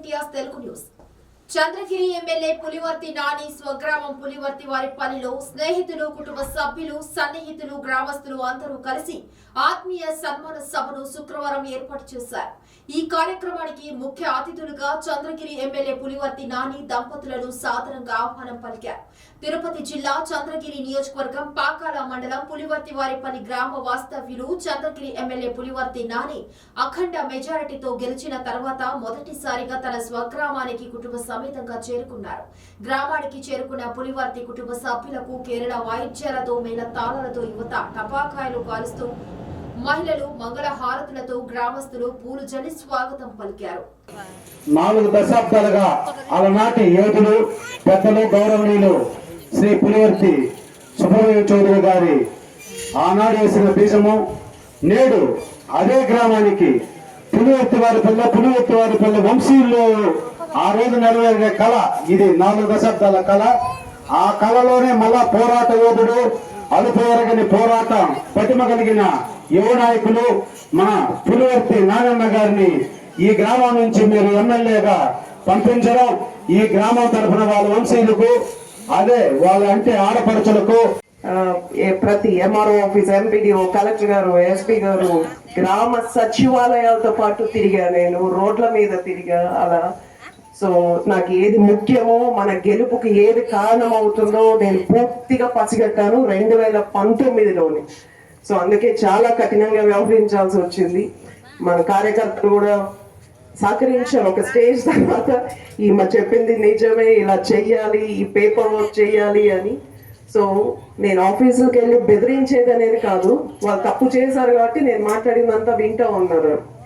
Noticias del Curioso. Chandragiri MLA Pulivarthi Nani స్వగ్రామం పులివర్తి వారి పనిలో స్నేహితులు కుటుంబ సభ్యులు సన్నిహితులు గ్రామస్తులు అందరూ కలిసి ఆత్మీయ సన్మాన సభను శుక్రవారం ఏర్పాటు చేశారు. ఈ కార్యక్రమానికి ముఖ్య అతిథులుగా చంద్రగిరి ఎమ్మెల్యే పులివర్తి నాని దంపతులను సాధారణంగా ఆహ్వానం పలికారు. తిరుపతి జిల్లా చంద్రగిరి నియోజకవర్గం పాకాల మండలం పులివర్తి వారిపల్లి గ్రామ వాస్తవ్యులు చంద్రగిరి ఎమ్మెల్యే పులివర్తి నాని అఖండ మెజారిటీతో గెలిచిన తర్వాత మొదటిసారిగా తన స్వగ్రామానికి కుటుంబ సమేతంగా చేరుకున్నారు. గ్రామానికి చేరుకున్న పులివర్తి కుటుంబ సభ్యులకు కేరళ వాయిద్యాలతో మేళ తాళాలతో యువత టపాకాయలు కాలుస్తూ మహిళలు మంగళ హారతులతో గ్రామస్తులు పూలు జల్లి స్వాగతం పలికారు. నాలుగు దశాబ్దాలుగా అలనాటి యోధులు పెద్దలు గౌరవనీయులు శ్రీ పులివర్తి సుబ్రహ్మణ్య చౌదరి గారి ఆనాడు వేసిన బీజము. నేడు అదే గ్రామానికి పులివర్తి వారి పిల్ల పులివర్తి వారి పిల్ల వంశీయుల్లో ఆ రోజు నెరవేరే కళ ఇది నాలుగు దశాబ్దాల కళ. ఆ కళలోనే మళ్ళా పోరాట యోధుడు అలుపెరగని పోరాటం పటిమ కలిగిన యువ నాయకులు మన పులివర్తి నారాయణ గారిని ఈ గ్రామం నుంచి మీరు ఎమ్మెల్యేగా పంపించడం ఈ గ్రామం తరఫున వాళ్ళ వంశీయులకు అదే వాళ్ళ అంటే ఆడపడుచులకు ప్రతి ఎంఆర్ఓ ఆఫీస్ ఎంపీడీఓ కలెక్టర్ గారు ఎస్పీ గారు గ్రామ సచివాలయాలతో పాటు తిరిగా నేను రోడ్ల మీద తిరిగా అలా సో నాకు ఏది ముఖ్యమో మన గెలుపుకి ఏది కారణం అవుతుందో నేను పూర్తిగా పసిగట్టాను రెండు వేల పంతొమ్మిదిలోనే సో అందుకే చాలా కఠినంగా వ్యవహరించాల్సి వచ్చింది. మన కార్యకర్తలు కూడా సహకరించారు. ఒక స్టేజ్ తర్వాత ఈమె చెప్పింది నిజమే ఇలా చెయ్యాలి ఈ పేపర్ వర్క్ చెయ్యాలి అని. సో నేను ఆఫీసుకి వెళ్ళి బెదిరించేది అనేది కాదు. వాళ్ళు తప్పు చేశారు కాబట్టి నేను మాట్లాడిందంతా వింటూ ఉన్నారు.